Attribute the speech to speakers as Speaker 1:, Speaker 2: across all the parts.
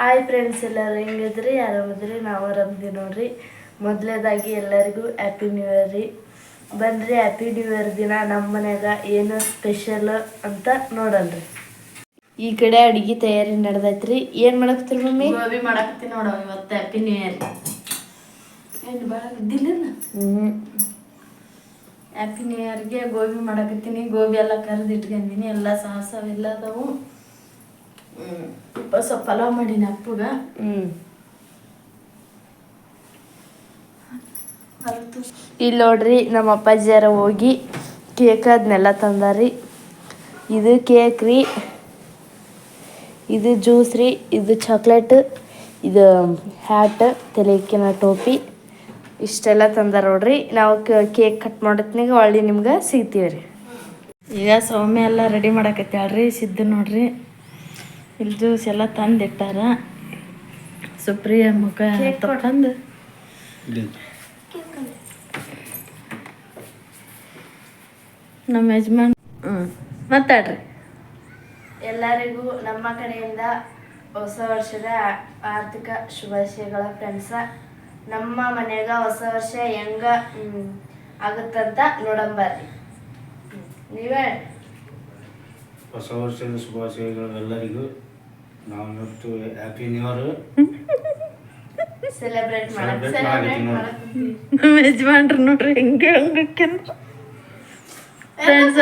Speaker 1: Hi friends ಎಲ್ಲರೂ ಹೆಂಗಿದ್ರಿ? ಆರಾಮದ್ರಿ? ನಾವು ಆರಾಮದಿ ನೋಡ್ರಿ. ಮೊದಲೇದಾಗಿ ಎಲ್ಲರಿಗೂ ಹ್ಯಾಪಿ ನ್ಯೂ ಇಯರ್ ರೀ. ಬನ್ರಿ ಹ್ಯಾಪಿ ನ್ಯೂ ಇಯರ್ ದಿನ ನಮ್ಮ ಮನ್ಯಾಗ ಏನು ಸ್ಪೆಷಲ್ ಅಂತ ನೋಡಲ್ರಿ ಈ ಕಡೆ ಅಡುಗೆ ತಯಾರಿ ನಡೆದೈತ್ರಿ. ಏನು ಮಾಡಕತ್ತೀರಿ ಮಮ್ಮಿ?
Speaker 2: ಗೋಬಿ ಮಾಡಕತ್ತೀನಿ ನೋಡವ ಇವತ್ತು ಹ್ಯಾಪಿ ನ್ಯೂ ಇಯರ್ ಏನು ಬರದಿಲ್ಲ
Speaker 1: ಹ್ಮ್.
Speaker 2: ಹ್ಯಾಪಿ ನ್ಯೂ ಇಯರ್ಗೆ ಗೋಬಿ ಮಾಡಕತ್ತೀನಿ. ಗೋಬಿ ಎಲ್ಲ ಕರೆದು ಇಟ್ಕೊಂಡಿನಿ. ಎಲ್ಲ ಸಾಹಸ ಅವೆಲ್ಲ ಅದಾವು. ಸ್ವಲ್ಪ ಪಲಾವ್ ಮಾಡಿನ ಅಪ್ಪಗ
Speaker 1: ಇಲ್ಲಿ ನೋಡ್ರಿ ನಮ್ಮ ಅಪ್ಪಾಜಿಯಾರ ಹೋಗಿ ಕೇಕ್ ಅದನ್ನೆಲ್ಲ ತಂದಾರಿ ಇದು ಕೇಕ್ ರೀ. ಇದು ಜ್ಯೂಸ್ ರೀ. ಇದು ಚಾಕ್ಲೇಟ್ ಇದು ಹ್ಯಾಟ್ ತಲೆಕಿನ ಟೋಪಿ. ಇಷ್ಟೆಲ್ಲ ತಂದಾರ ನೋಡ್ರಿ. ನಾವು ಕೇಕ್ ಕಟ್ ಮಾಡತ್ನಾಗ ಒಳ್ಳೆ ನಿಮ್ಗೆ ಸಿಗ್ತೀವಿ ರೀ
Speaker 2: ಈಗ ಸೌಮ್ಯ ಎಲ್ಲ ರೆಡಿ ಮಾಡಕತ್ತಾಳ್ರಿ ಸಿದ್ದು ನೋಡ್ರಿ. ಇಲ್ಲಿ ಜ್ಯೂಸ್ ಎಲ್ಲ ತಂದಿಟ್ಟಾರ. ಸುಪ್ರಿಯ ಮುಖ ತಂದು. ನಮ್ಮ ಯಜಮಾನ್ ಹ್ಞೂ ಮಾತಾಡ್ರಿ.
Speaker 1: ಎಲ್ಲರಿಗೂ ನಮ್ಮ ಕಡೆಯಿಂದ ಹೊಸ ವರ್ಷದ ಆರ್ಥಿಕ ಶುಭಾಶಯಗಳ ಫ್ರೆಂಡ್ಸ. ನಮ್ಮ ಮನೆಯಾಗ ಹೊಸ ವರ್ಷ ಹೆಂಗ ಹ್ಮ್, ಆಗುತ್ತಂತ ನೋಡಂಬರ್ರಿ. ನೀವೇ
Speaker 3: ಹೊಸ ವರ್ಷದ ಶುಭಾಶಯಗಳು ಎಲ್ಲರಿಗೂ. ನಾವು ಇವತ್ತು ಹ್ಯಾಪಿ ನ್ಯೂ ಇಯರ್
Speaker 1: ಸೆಲೆಬ್ರೇಟ್ ಮಾಡಕ್
Speaker 3: Celebrate ಮಾಡಕತ್ತೀವಿ ನೋಡ್ರಿ.
Speaker 2: ನಮ್ಮ ಯಜಮಾನ್ರು ನೋಡ್ರಿ ಹೆಂಗೆ ಫ್ರೆಂಡ್ಸ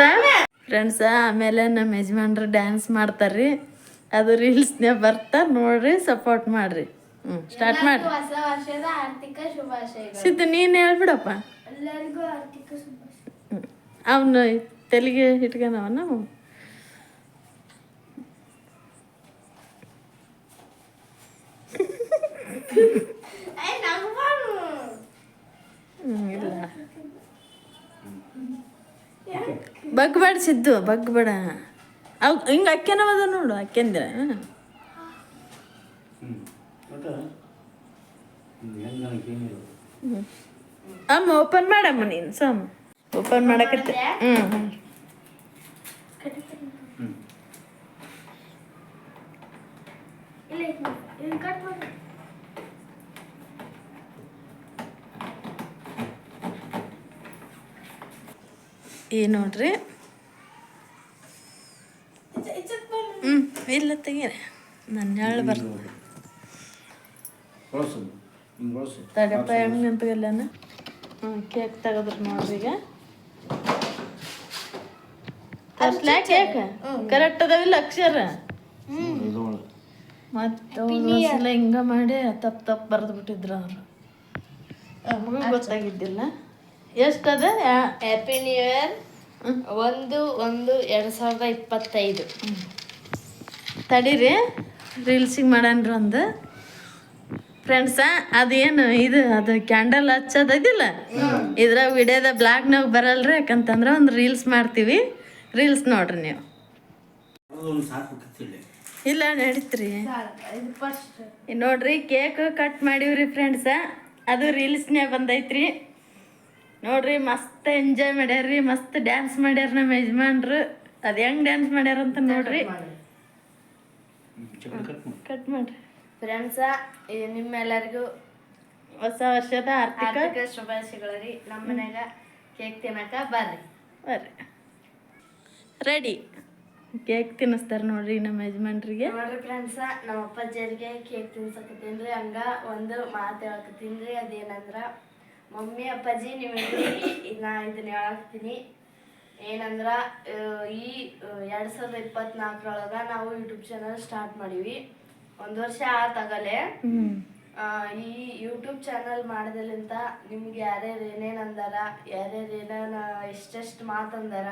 Speaker 2: ಫ್ರೆಂಡ್ಸ ಆಮೇಲೆ ನಮ್ಮ ಯಜಮಾನ್ರು ಡ್ಯಾನ್ಸ್ ಮಾಡ್ತಾರ್ರಿ. ಅದು ರೀಲ್ಸ್ನೇ ಬರ್ತಾ ನೋಡ್ರಿ ಸಪೋರ್ಟ್ ಮಾಡ್ರಿ. ಹ್ಞೂ ಸ್ಟಾರ್ಟ್ ಮಾಡಿ
Speaker 4: ಹೊಸ ವರ್ಷದ ಆರ್ಥಿಕ ಶುಭಾಶಯಗಳು.
Speaker 2: ಸಿದ್ದು ನೀನು ಹೇಳ್ಬಿಡಪ್ಪ.
Speaker 4: ಎಲ್ಲರಿಗೂ ಆರ್ಥಿಕ ಶುಭಾಶಯ.
Speaker 2: ಅವನು ತೆಲಿಗೆ ಇಟ್ಕೊಂಡವ ನಾವು ಇಲ್ಲ ಬಗ್ಬೇಡ ಸಿದ್ದು ಬಗ್ಬೇಡ. ಅವ್ ಹಿಂಗೆ ಅಕ್ಕೆನವದ ನೋಡು ಅಕ್ಕೆಂದಿರ. ಅಮ್ಮ ಓಪನ್ ಮಾಡಮ್ಮ ನೀನು ಸಾಮ್. ಓಪನ್ ಮಾಡಕತ್ತೆ. ಹ್ಞೂ ಹ್ಞೂ
Speaker 3: ಹ್ಞೂ
Speaker 4: ಇಲ್ಲ ಇಲ್ಲಿ ಕಟ್ ಮಾಡಿ
Speaker 2: ಈ ನೋಡ್ರಿ. ಹ್ಞೂ ಇಲ್ಲ ತೆಗೀರಿ. ನನ್ನ ಹೇಳಿ ಬರ್ತದೆ
Speaker 3: ತಗಪ್ಪ ಹಿಂಗೆ
Speaker 2: ನಿಂತ್ಗಲ್ಲನ ಹ್ಞೂ ಕೇಕ್ ತೆಗೆದ್ರು ನೋಡ್ರಿ ಈಗ. ತರ್ಸ್ಲಾ ಕೇಕ್ ಕರೆಕ್ಟ್ ಅದಾವಿಲ್ಲ ಅಕ್ಷರ? ಮತ್ತೆ ಹಿಂಗ ಮಾಡಿ ತಪ್ಪು ತಪ್ಪು ಬರೆದು ಬಿಟ್ಟಿದ್ರು ಅವರು. ನಮಗೂ ಗೊತ್ತಾಗಿದ್ದಿಲ್ಲ. ಎಷ್ಟದ?
Speaker 1: ಹ್ಯಾಪಿ ನ್ಯೂ ಇಯರ್ ಒಂದು ಒಂದು ಎರಡು ಸಾವಿರದ ಇಪ್ಪತ್ತೈದು.
Speaker 2: ತಡೀರಿ. ರೀಲ್ಸಿಗೆ ಮಾಡನ್ರಿ ಒಂದು. ಫ್ರೆಂಡ್ಸ ಅದೇನು ಇದು ಅದು ಕ್ಯಾಂಡಲ್ ಹಚ್ಚೋದಿಲ್ಲ ಇದ್ರಾಗ ವಿಡಿಯೋದ ಬ್ಲಾಗ್ನಾಗ ಬರಲ್ರಿ ಯಾಕಂತಂದ್ರೆ ಒಂದು ರೀಲ್ಸ್ ಮಾಡ್ತೀವಿ. ರೀಲ್ಸ್ ನೋಡ್ರಿ ನೀವು. ಇಲ್ಲ ನಡೀತ್ರಿ. ನೋಡ್ರಿ ಕೇಕ್ ಕಟ್ ಮಾಡೀವ್ರಿ ಫ್ರೆಂಡ್ಸ ಅದು ರೀಲ್ಸ್ನೇ ಬಂದೈತ್ರಿ. ನೋಡ್ರಿ ಮಸ್ತ್ ಎಂಜಾಯ್ ಮಾಡ್ಯಾರ್ರಿ ಮಸ್ತ್ ಡ್ಯಾನ್ಸ್ ಮಾಡ್ಯಾರ ನಮ್ಮ ಯಜಮಾನ್ರು. ಅದು ಹೆಂಗ್ ಡ್ಯಾನ್ಸ್ ಮಾಡ್ಯಾರ ಅಂತ ನೋಡ್ರಿ.
Speaker 3: ಕಟ್ ಮಾಡಿ.
Speaker 2: ಕಟ್ ಮಾಡ್ರಿ.
Speaker 1: ಫ್ರೆಂಡ್ಸ ನಿಮ್ಮೆಲ್ಲರಿಗೂ
Speaker 2: ಹೊಸ ವರ್ಷದ ಆರ್ಥಿಕ
Speaker 1: ಶುಭಾಶಯಗಳು ರೀ ನಮ್ಮ ಮನ್ಯಾಗ ಕೇಕ್ ತಿನ್ನಕ ಬರ್ರಿ.
Speaker 2: ಬರ್ರಿ. ರೆಡಿ ಕೇಕ್ ತಿನ್ನಿಸ್ತಾರೆ ನೋಡ್ರಿ ನಮ್ಮ ಯಜಮಾನ್ರಿಗೆ.
Speaker 1: ನೋಡ್ರಿ ಫ್ರೆಂಡ್ಸ ನಮ್ಮ ಅಪ್ಪಾಜಿಯರಿಗೆ ಕೇಕ್ ತಿನ್ಸಕತ್ತೀನ್ರಿ ಹಂಗ ಒಂದು ಮಾತು ಹೇಳಕತ್ತೀನ್ರಿ ಅದೇನಂದ್ರ ಮಮ್ಮಿ ಅಪ್ಪಾಜಿ ನೀವು ನಾ ಇದನ್ನ ಹೇಳಾಕ್ತೀನಿ ಏನಂದ್ರ ಈ ಎರಡು ಸಾವಿರದ ಇಪ್ಪತ್ನಾಲ್ಕರೊಳಗ ನಾವು ಯೂಟ್ಯೂಬ್ ಚಾನಲ್ ಸ್ಟಾರ್ಟ್ ಮಾಡೀವಿ. ಒಂದು ವರ್ಷ ಆತಾಗಲೇ ಈ ಯೂಟ್ಯೂಬ್ ಚಾನಲ್ ಮಾಡೋದ್ರಿಂದ ನಿಮ್ಗೆ ಯಾರ್ಯಾರು ಏನೇನು ಅಂದಾರ ಯಾರ್ಯಾರು ಏನೇನ ಎಷ್ಟೆಷ್ಟು ಮಾತಂದಾರ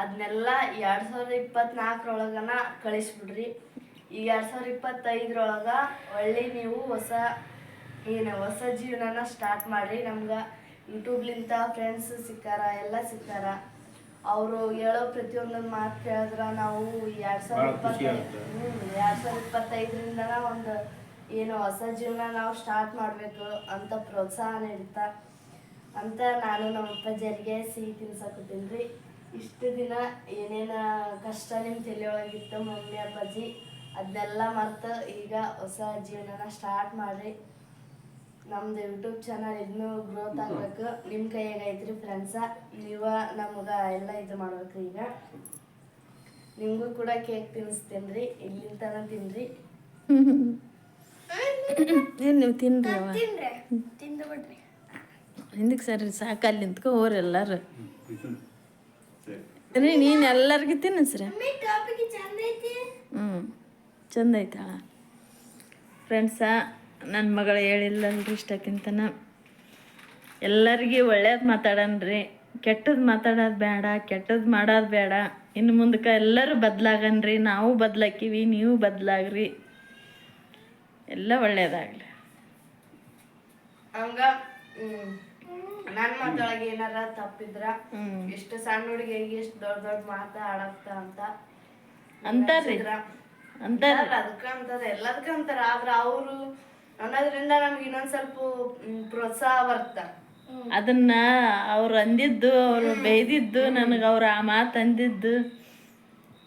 Speaker 1: ಅದನ್ನೆಲ್ಲ ಎರಡು ಸಾವಿರದ ಇಪ್ಪತ್ನಾಲ್ಕರೊಳಗನ ಕಳಿಸ್ಬಿಡ್ರಿ. ಈ ಎರಡು ಸಾವಿರದ ಇಪ್ಪತ್ತೈದರೊಳಗ ಒಳ್ಳೆ ನೀವು ಹೊಸ ಏನು ಹೊಸ ಜೀವನನ ಸ್ಟಾರ್ಟ್ ಮಾಡ್ರಿ. ನಮ್ಗೆ ಯೂಟ್ಯೂಬ್ಲಿಂತ ಫ್ರೆಂಡ್ಸ್ ಸಿಕ್ಕಾರ ಎಲ್ಲ ಸಿಕ್ಕಾರ. ಅವರು ಹೇಳೋ ಪ್ರತಿಯೊಂದೊಂದು ಮಾತು ಕೇಳಿದ್ರೆ ನಾವು ಎರಡು ಸಾವಿರದ ಇಪ್ಪತ್ತೈದು ಎರಡ್ ಸಾವಿರದ ಇಪ್ಪತ್ತೈದರಿಂದ ಒಂದು ಏನು ಹೊಸ ಜೀವನ ನಾವು ಸ್ಟಾರ್ಟ್ ಮಾಡಬೇಕು ಅಂತ ಪ್ರೋತ್ಸಾಹ ನೀಡುತ್ತಾ. ಅಂತ ನಾನು ನಮ್ಮ ಅಪ್ಪಾಜಿಯರಿಗೆ ಸಿಹಿ ತಿನ್ಸಕತ್ತೀನಿ ರೀ ಇಷ್ಟು ದಿನ ಏನೇನು ಕಷ್ಟ ನಿಮ್ಮ ತಲೆಯೊಳಗಿತ್ತು ಮಮ್ಮಿ ಅಪ್ಪಾಜಿ ಅದನ್ನೆಲ್ಲ ಮರೆತು ಈಗ ಹೊಸ ಜೀವನನ ಸ್ಟಾರ್ಟ್ ಮಾಡ್ರಿ. ನಮ್ದು ಯೂಟ್ಯೂಬ್ ಚಾನಲ್ ಇನ್ನೂ ಗ್ರೋತ್ ಆಗಬೇಕು. ನಿಮ್ಮ ಕೈಯಾಗ ಐತ್ರಿ ಫ್ರೆಂಡ್ಸ ನೀವ ನಮ್ಗೆ ಎಲ್ಲ ಇದು ಮಾಡ್ಬೇಕು ಈಗ. ನಿಮಗೂ ಕೂಡ ಕೇಕ್ ತಿನ್ನಿಸ್ತೇನೆ ರೀ ಇಲ್ಲಿಂದ ತನಕ ತಿನ್ರಿ.
Speaker 2: ಏನು ನೀವು ತಿನ್ರಿ ಅವ?
Speaker 4: ತಿನ್ರಿ ತಿಂದು ಬಿಡ್ರಿ.
Speaker 2: ಹಿಂದಕ್ಕೆ ಸರಿ ಸಾಕು ಅಲ್ಲಿ ನಿಂತ್ಕೊ ಹೋರಿ ಎಲ್ಲಾರು. ರೀ ನೀನು ಎಲ್ಲರಿಗೂ ತಿನ್ನಿಸ್ರಿ. ಹ್ಞೂ ಚಂದ ಐತಾಳ ಫ್ರೆಂಡ್ಸ ನನ್ನ ಮಗಳು ಹೇಳಿಲ್ಲಲ್ರಿ ಇಷ್ಟಕ್ಕಿಂತನ. ಎಲ್ಲರಿಗೂ ಒಳ್ಳೇದು ಮಾತಾಡನ್ರಿ. ಕೆಟ್ಟದ್ದು ಮಾತಾಡೋದು ಬೇಡ ಕೆಟ್ಟದ್ದು ಮಾಡೋದು ಬೇಡ ಇನ್ನು ಮುಂದಕ್ಕೆ ಎಲ್ಲರೂ ಬದಲಾಗನ್ರಿ. ನಾವು ಬದಲಾಕೀವಿ ನೀವು ಬದಲಾಗ್ರಿ. ಎಲ್ಲ ಒಳ್ಳೇದಾಗಲಿ.
Speaker 1: ಹಂಗ ನನ್ನ ಮಾತೊಳಗೆ ಏನಾರ ತಪ್ಪಿದ್ರ ಎಷ್ಟು ಸಣ್ಣ ಹುಡುಗಿಗೆ ಎಷ್ಟು ದೊಡ್ಡ ದೊಡ್ಡ ಮಾತ ಆಡಕ್ತ ಅಂತ
Speaker 2: ಅಂತಾರ್ರಿ. ಅಂತಾರ
Speaker 1: ಅದಕ್ಕ ಅಂತಾರ ಎಲ್ಲದಕ್ಕ ಅಂತಾರ. ಆದ್ರ ಅವರು ಅನ್ನೋದ್ರಿಂದ ನಮ್ಗೆ ಇನ್ನೊಂದ್ ಸ್ವಲ್ಪ ಪ್ರೋತ್ಸಾಹ ಬರ್ತ.
Speaker 2: ಅದನ್ನ ಅವ್ರು ಅಂದಿದ್ದು ಅವ್ರು ಬೈದಿದ್ದು ನನಗೆ ಅವ್ರು ಆ ಮಾತು ಅಂದಿದ್ದು.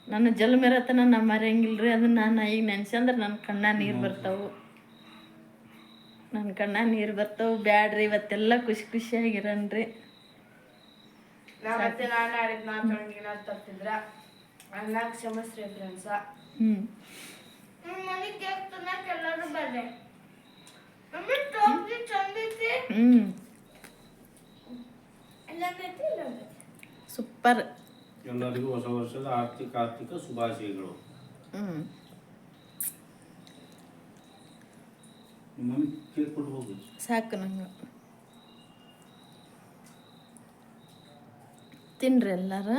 Speaker 2: ನನ್ನ ಜಲ್ಮಿರತನ ನಾ ಮರೆಯಂಗಿಲ್ರಿ ಅದನ್ನ ನಾನು ಈಗ ನೆನ್ಸಂದ್ರೆ ನನ್ನ ಕಣ್ಣ ನೀರು ಬರ್ತಾವು. ನನ್ನ ಕಣ್ಣ ನೀರು ಬರ್ತಾವು ಬ್ಯಾಡ್ರಿ ಇವತ್ತೆಲ್ಲ ಖುಷಿ ಖುಷಿಯಾಗಿರನ್ರಿ
Speaker 1: ಮತ್ತೆ ನಾನು ಆಡಿದ ಮಾತೊಳಗೆ ಏನಾದ್ರು ತಪ್ಪಿದ್ರ ಅನ್ನ ಕ್ಷಮಿಸ್ರಿ ಫ್ರೆಂಡ್ಸ
Speaker 2: ಹ್ಞೂ
Speaker 4: ಎಲ್ಲರೂ ಬರ್ರಿ ಮಮ್ಮಿ ಟಾಪಿಗೆ ಚಂದ ಐತಿ
Speaker 2: ಹ್ಞೂ ಸೂಪರ್.
Speaker 3: ಎಲ್ಲರಿಗೂ ಹೊಸ ವರ್ಷದ ಆರ್ಥಿಕ ಆರ್ಥಿಕ ಶುಭಾಶಯಗಳು.
Speaker 2: ಹ್ಞೂ
Speaker 3: ನಿಮ್ಮ ಮಮ್ಮಿ ಕೇಕ್ ಕೊಟ್ಟು ಹೋಗಿ
Speaker 2: ಸಾಕು ನಂಗೆ. ತಿನ್ರಿ ಎಲ್ಲಾರ.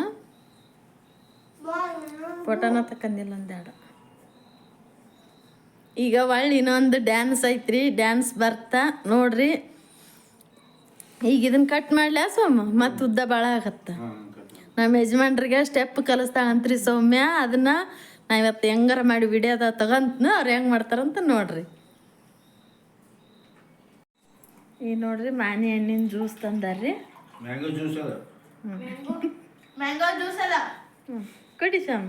Speaker 2: ಫೋಟೋನ ತಕ್ಕಂದಿಲ್ಲ ಒಂದೆರಡು ಈಗ ಒಳ್ಳೆ ಇನ್ನೊಂದು ಡ್ಯಾನ್ಸ್ ಐತ್ರಿ ಡ್ಯಾನ್ಸ್ ಬರ್ತಾ ನೋಡ್ರಿ. ಈಗ ಇದನ್ನ ಕಟ್ ಮಾಡ್ಲಾ ಸೋಮ ಮತ್ತು ಉದ್ದ ಭಾಳ ಆಗತ್ತ. ನಮ್ಮ ಯಜಮಾನ್ರಿಗೆ ಸ್ಟೆಪ್ ಕಲಿಸ್ತಾಳಂತ್ರಿ ಸೌಮ್ಯ. ಅದನ್ನ ನಾ ಇವತ್ತು ಹೆಂಗಾರ ಮಾಡಿ ವಿಡಿಯೋದ ತಗೊಂತ ಅವ್ರು ಹೆಂಗೆ ಮಾಡ್ತಾರಂತ ನೋಡ್ರಿ. ಈಗ ನೋಡ್ರಿ ಮಾನಿ ಹಣ್ಣಿನ ಜ್ಯೂಸ್ ತಂದಾರ್ರಿ.
Speaker 3: ಮ್ಯಾಂಗೋ ಜ್ಯೂಸ್ ಅದ.
Speaker 4: ಮ್ಯಾಂಗೋ ಜ್ಯೂಸ್ ಅದ.
Speaker 2: ಹ್ಞೂ ಕುಡಿ ಸೋಮ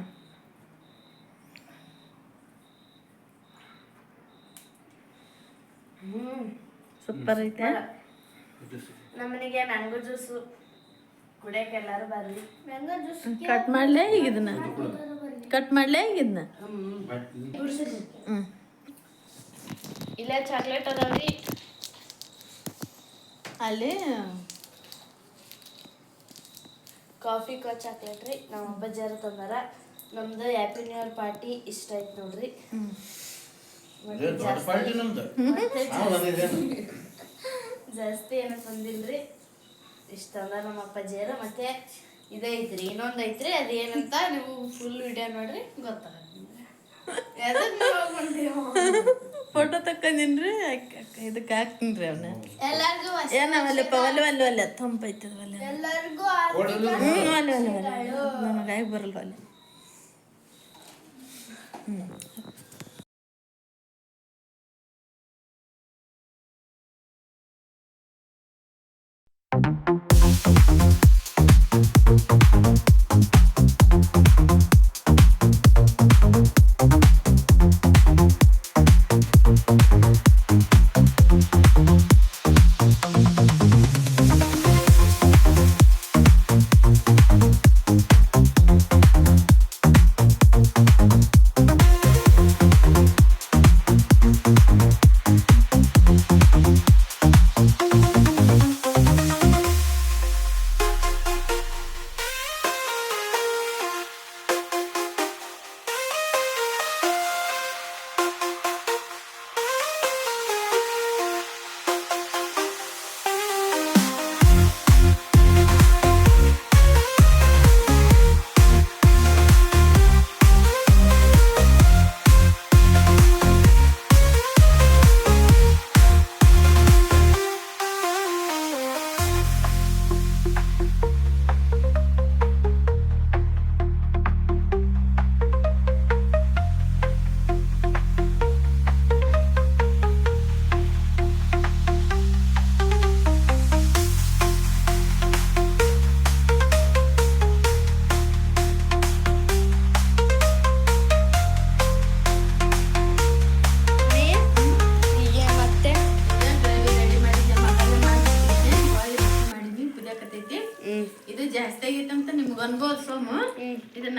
Speaker 2: ಸೂಪರ್ ಐತೆ.
Speaker 1: ನಮ್ಮನೆಗೆ ಮ್ಯಾಂಗೋ ಜ್ಯೂಸು ಕುಡಿಯಕ್ಕೆ ಎಲ್ಲರೂ ಬರ್ರಿ
Speaker 4: ಮ್ಯಾಂಗೋ ಜ್ಯೂಸ್
Speaker 2: ಕಟ್ ಮಾಡ್ಲೇ ಈಗ ಇದನ್ನ. ಕಟ್ ಮಾಡ್ಲೇ ಈಗ ಇದನ್ನ. ಹ್ಞೂ
Speaker 1: ಇಲ್ಲೇ ಚಾಕ್ಲೇಟ್ ಅದಾವ್ರಿ.
Speaker 2: ಅಲ್ಲಿ
Speaker 1: ಕಾಫಿ ಕಾ ಚಾಕ್ಲೇಟ್ ರೀ. ನಮ್ಮ ಅಪ್ಪಾಜಿಯರ ತಂದಾರ ನಮ್ದು ಹ್ಯಾಪಿ ನ್ಯೂ ಇಯರ್ ಪಾರ್ಟಿ ಇಷ್ಟ ಆಯ್ತು ನೋಡ್ರಿ. ಮತ್ತೆ ಜಾಸ್ತಿ. ಜಾಸ್ತಿ. ಏನೋ ತಂದಿಲ್ರಿ. ಇಷ್ಟ ಅಂದ ನಮ್ಮ ಅಪ್ಪಾಜಿಯರ ಮತ್ತೆ ಇದೈತ್ರಿ ಐತ್ರಿ ಇನ್ನೊಂದು ಐತ್ರಿ ಅದೇನಂತ ನೀವು ಫುಲ್ ವಿಡಿಯೋ ನೋಡ್ರಿ ಗೊತ್ತಾಗತ್ತೆ
Speaker 2: ಫೋಟೋ ತಕ್ಕಂದಿನ್ರಿ ಇದಕ್ಕೆ ಹಾಕ್ತೀನಿ ರೀ ಅವನ್ನ
Speaker 4: ಎಲ್ಲರಿಗೂ
Speaker 2: ಏನವಲ್ಲಪ್ಪ ಒಲೆ ಒಲ್ಲೆ ಒಲ್ಲೆ ತಂಪೈತದ ಒಲ್ಲೆ
Speaker 4: ಎಲ್ಲರಿಗೂ
Speaker 2: ಹ್ಞೂ ಒಲೆ ಒಲೆ ಒಲೆ ನನಗೆ ಆಗಿ ಬರಲ್ಲ ಒಲೆ ಸೋಮು thank you.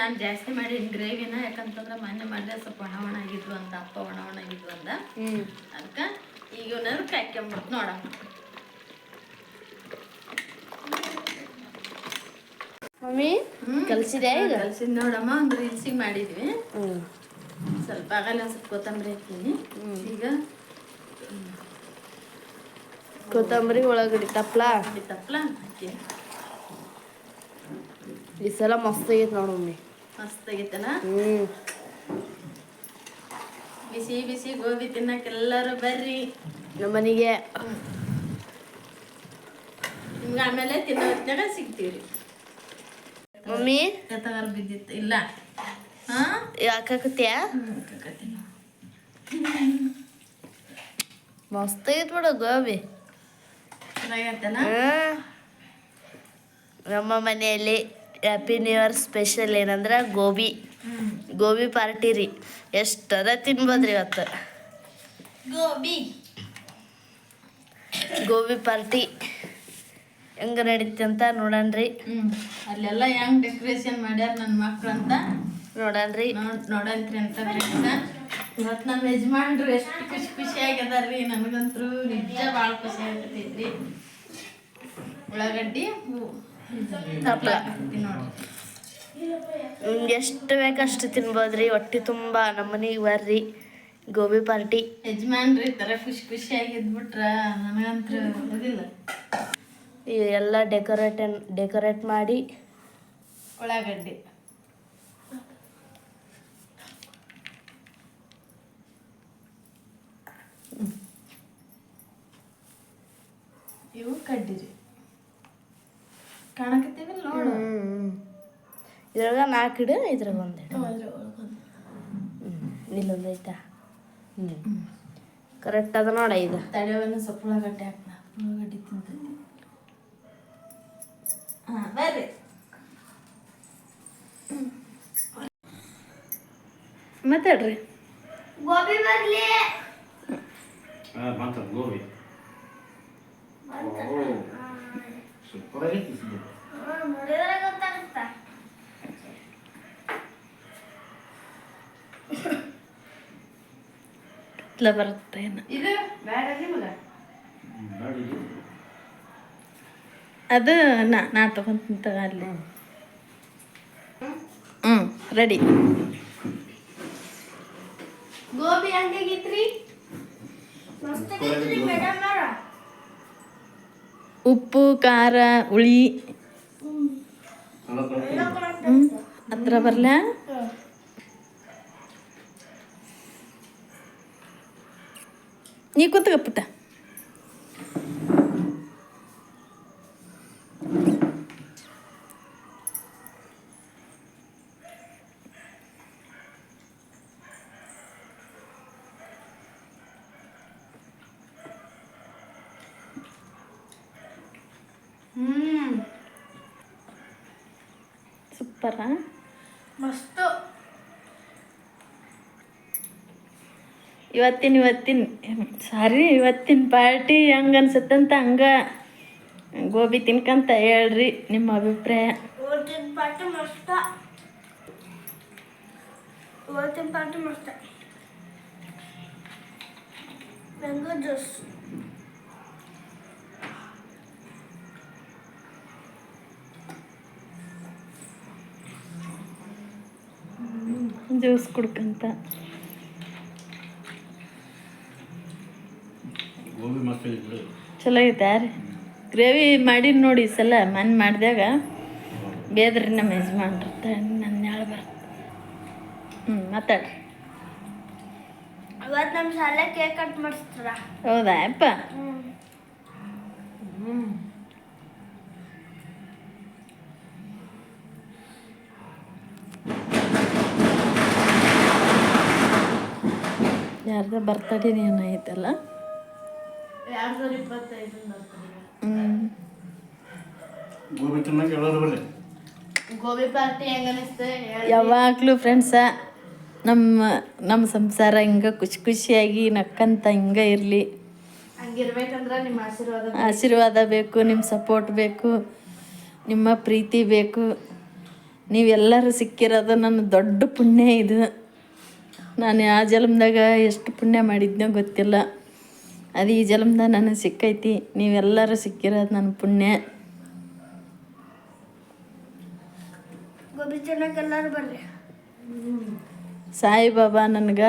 Speaker 2: ನಾನು ಜಾಸ್ತಿ ಮಾಡೀನಿ ಗ್ರೇವಿನ ಯಾಕಂತಂದ್ರೆ ಮೊನ್ನೆ ಮಾಡಿದ್ರೆ ಸ್ವಲ್ಪ ಒಣ ಒಣ ಆಗಿದ್ವು ಅಂತ ಅಪ್ಪ ಒಣ ಒಣ ಆಗಿದ್ವು ಅಂತ
Speaker 1: ಹ್ಮ್
Speaker 2: ಅದಕ್ಕೆ ಈಗ ಇವನಾದ್ರು ಕಾಯ್ಕೊಂಬಿಡ್ತು ನೋಡ
Speaker 1: ಮಮ್ಮಿ ಕಲ್ಸಿದೆ
Speaker 2: ಕಲ್ಸಿದ್ ನೋಡಮ್ಮ ಒಂದು ರೀಲ್ಸಿಗೆ ಮಾಡಿದ್ವಿ. ಸ್ವಲ್ಪ ಆಗಲ್ಲ ಸ್ವಲ್ಪ ಕೊತ್ತಂಬರಿ ಹಾಕ್ತೀನಿ. ಈಗ
Speaker 1: ಕೊತ್ತಂಬರಿ ಒಳಗಡೆ ತಪ್ಲ?
Speaker 2: ಈ ತಪ್ಪಲ ಹಾಕಿ.
Speaker 1: ಈ ಸಲ ಮಸ್ತ್ ಆಗೈತೆ ನೋಡು ಮಮ್ಮಿ.
Speaker 2: ಮಸ್ತ್
Speaker 1: ಹ್ಮ್.
Speaker 2: ಬಿಸಿ ಬಿಸಿ ಗೋಬಿ ತಿನ್ನಕ್ಕೆ ಎಲ್ಲರೂ ಬರ್ರಿ.
Speaker 1: ನಮ್ಮನಿಗೆ
Speaker 2: ನಿಮ್ಗೆ ಆಮೇಲೆ ತಿನ್ನೋ ಹೊತ್ತಿನಾಗ ಸಿಗ್ತೀವಿ
Speaker 1: ಮಮ್ಮಿ?
Speaker 2: ಎತ್ತಗಾರ ಬಿದ್ದಿತ್ತು. ಇಲ್ಲ. ಹಾ? ಕಕ್ಕತ್ತೀನಿ.
Speaker 1: ಮಸ್ತ್ ಆಗೈತೆ ಬಿಡು ಗೋಬಿ. ನಮ್ಮ ಮನೆಯಲ್ಲಿ ಹ್ಯಾಪಿ ನ್ಯೂ ಇಯರ್ ಸ್ಪೆಷಲ್ ಏನಂದ್ರೆ ಗೋಬಿ. ಗೋಬಿ ಪಾರ್ಟಿ ರೀ. ಎಷ್ಟರ ತಿನ್ಬೋದ್ರಿ ಇವತ್ತು?
Speaker 2: ಗೋಬಿ.
Speaker 1: ಗೋಬಿ ಪಾರ್ಟಿ ಹೆಂಗ ನಡೀತಿ ಅಂತ ನೋಡಣ್ರಿ
Speaker 2: ಹ್ಮ್. ಅಲ್ಲೆಲ್ಲ ಹೆಂಗ್ ಡೆಕೋರೇಷನ್ ಮಾಡ್ಯಾರ ನನ್ನ ಮಕ್ಳು ಅಂತ?
Speaker 1: ನೋಡಣ್ರಿ
Speaker 2: ನೋಡ್ ನೋಡಂತ್ರಿ ಅಂತ ಇವತ್ತು ನಮ್ಮ ಯಜಮಾನ್ರು ಎಷ್ಟು ಖುಷಿ ಖುಷಿ ಆಗ್ಯದಾರ್ರಿ ನನಗಂತೂ ನಿಜ ಭಾಳ ಖುಷಿ ಆಗ್ತೈತ್ರಿ ಉಳ್ಳಾಗಡ್ಡಿ
Speaker 1: ನಿಮ್ಗೆ ಎಷ್ಟು ಬೇಕಷ್ಟು ತಿನ್ಬೋದ್ರಿ? ಹೊಟ್ಟೆ ತುಂಬ. ನಮ್ಮನೆ ಬರ್ರಿ. ಗೋಬಿ ಪಾರ್ಟಿ
Speaker 2: ಯಜಮಾನ್ರಿ ಥರ ಖುಷಿ ಖುಷಿ ಆಗಿದ್ಬಿಟ್ರ ನನಗಂತೂ ಇದಿಲ್ಲ.
Speaker 1: ಎಲ್ಲ ಡೆಕೋರೇಟ್ ಡೆಕೋರೇಟ್ ಮಾಡಿ.
Speaker 2: ಉಳ್ಳಾಗಡ್ಡಿ. ಇವು ಕಡ್ಡಿರಿ. ಕಾಣಕತ್ತೀವಿಲ್ಲ ನೋಡು.
Speaker 1: ಇದ್ರಾಗ ನಾಲ್ಕು ಇಡು ಇದ್ರಾಗ ಒಂದು. ಹ್ಞೂ ಇಲ್ಲೊಂದು ಐತಾ. ಹ್ಞೂ ಕರೆಕ್ಟ್ ಅದ ನೋಡ ಇದು.
Speaker 2: ತಡೆವನ್ನು ಸ್ವಲ್ಪ ಉಳ್ಳಾಗಡ್ಡೆ ಹಾಕ್ನ. ಉಳ್ಳಾಗಡ್ಡೆ ತಿಂತೈತಿ. ಹಾಂ ಬರ್ರಿ. ಮಾತಾಡ್ರಿ
Speaker 4: ಗೋಬಿ ಬರಲಿ.
Speaker 3: ಹಾಂ ಬಂತ ಗೋಬಿ. ಓ ಸೂಪರ್ ಆಗೈತಿ ಇದು.
Speaker 4: ನೋಡಿದ್ರೆ ಗೊತ್ತಾಗುತ್ತಾ
Speaker 2: ಕತ್ಲ ಬರುತ್ತೆ ಏನು
Speaker 1: ಇದು ಬೇಡ ನಿಮಗೆ
Speaker 3: ಹ್ಮ್, ನೋಡಿ ಇದು.
Speaker 2: ಅದು ನಾ ನಾ ತಗೊಂತೀನಿ ತಗ ಅಲ್ಲಿ ಹ್ಞೂ ರೆಡಿ
Speaker 1: ಗೋಬಿ ಹಂಗಾಗಿತ್ರಿ
Speaker 4: ಮಸ್ತ್ ಆಗೈತ್ರಿ ಮೇಡಮ್ ಅವ್ರ
Speaker 2: ಉಪ್ಪು ಖಾರ ಹುಳಿ
Speaker 3: ಚಲೋ ಕೊಡ್ತೀನಿ.
Speaker 2: ಹ್ಞೂ ಹತ್ರ ಬರಲ ನೀ ಕೂತ್ಕ ಸೂಪರಾ
Speaker 1: ಮಸ್ತ್
Speaker 2: ಇವತ್ತಿನ ಇವತ್ತಿನ ಸಾರಿ ಇವತ್ತಿನ ಪಾರ್ಟಿ ಹೆಂಗೆ ಅನ್ಸುತ್ತಂತ ಹಂಗೆ ಗೋಬಿ ತಿನ್ಕಂತ ಹೇಳ್ರಿ ನಿಮ್ಮ ಅಭಿಪ್ರಾಯ
Speaker 4: ಇವತ್ತಿನ ಪಾಠ ಮಸ್ತ ಇವತ್ತಿನ ಪಾಠ ಮಸ್ತ ಮ್ಯಾಂಗೋ ಜ್ಯೂಸ್
Speaker 2: ಜ್ಯೂಸ್ ಕುಡ್ಕಂತ. ಚಲೋ ಐತೆ ರೀ ಗ್ರೇವಿ ಮಾಡಿ ನೋಡಿ ಈ ಸಲ ಮನ್ ಮಾಡಿದಾಗ ಬೇದ್ರಿ ನಮ್ಮ ಯಜಮಾನ್ರು ನನ್ನ ನಾಳೆ ಬರ್ತ ಹ್ಞೂ ಮಾತಾಡ್ರಿ.
Speaker 4: ಅವತ್ತು ನಮ್ಮ ಶಾಲೆ ಕೇಕ್ ಕಟ್ ಮಾಡಿಸ್ತಾರ
Speaker 2: ಹೌದಾ ಅಪ್ಪ ಯಾರ್ದ ಬರ್ತಡೇ ಏನೈತಲ್ಲ
Speaker 1: ಎರಡ್ ಸಾವಿರ ಇಪ್ಪತ್ತೈದು
Speaker 2: ಹ್ಞೂ
Speaker 3: ಗೋಬಿ
Speaker 1: ಪಾರ್ಟಿ ಹೆಂಗ
Speaker 2: ಯಾವಾಗಲೂ ಫ್ರೆಂಡ್ಸ ನಮ್ಮ ನಮ್ಮ ಸಂಸಾರ ಹಿಂಗೆ ಖುಷಿ ಖುಷಿಯಾಗಿ ನಕ್ಕಂತ ಹಿಂಗೆ ಇರಲಿ.
Speaker 1: ಹಂಗಿರ್ಬೇಕಂದ್ರ ನಿಮ್ಮ ಆಶೀರ್ವಾದ
Speaker 2: ಆಶೀರ್ವಾದ ಬೇಕು ನಿಮ್ಮ ಸಪೋರ್ಟ್ ಬೇಕು ನಿಮ್ಮ ಪ್ರೀತಿ ಬೇಕು. ನೀವೆಲ್ಲರೂ ಸಿಕ್ಕಿರೋದು ನನ್ನ ದೊಡ್ಡ ಪುಣ್ಯ ಇದು. ನಾನು ಆ ಜನ್ಮದಾಗ ಎಷ್ಟು ಪುಣ್ಯ ಮಾಡಿದ್ನೋ ಗೊತ್ತಿಲ್ಲ. ಅದು ಈ ಜನ್ಮದಾಗ ನನಗೆ ಸಿಕ್ಕೈತಿ. ನೀವೆಲ್ಲರೂ ಸಿಕ್ಕಿರೋದು ನನ್ನ ಪುಣ್ಯ. ಸಾಯಿಬಾಬಾ ನನಗೆ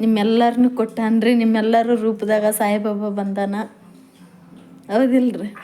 Speaker 2: ನಿಮ್ಮೆಲ್ಲರನ್ನೂ ಕೊಟ್ಟಾನ್ರಿ. ನಿಮ್ಮೆಲ್ಲರ ರೂಪದಾಗ ಸಾಯಿಬಾಬಾ ಬಂದಾನ. ಹೌದಿಲ್ರಿ?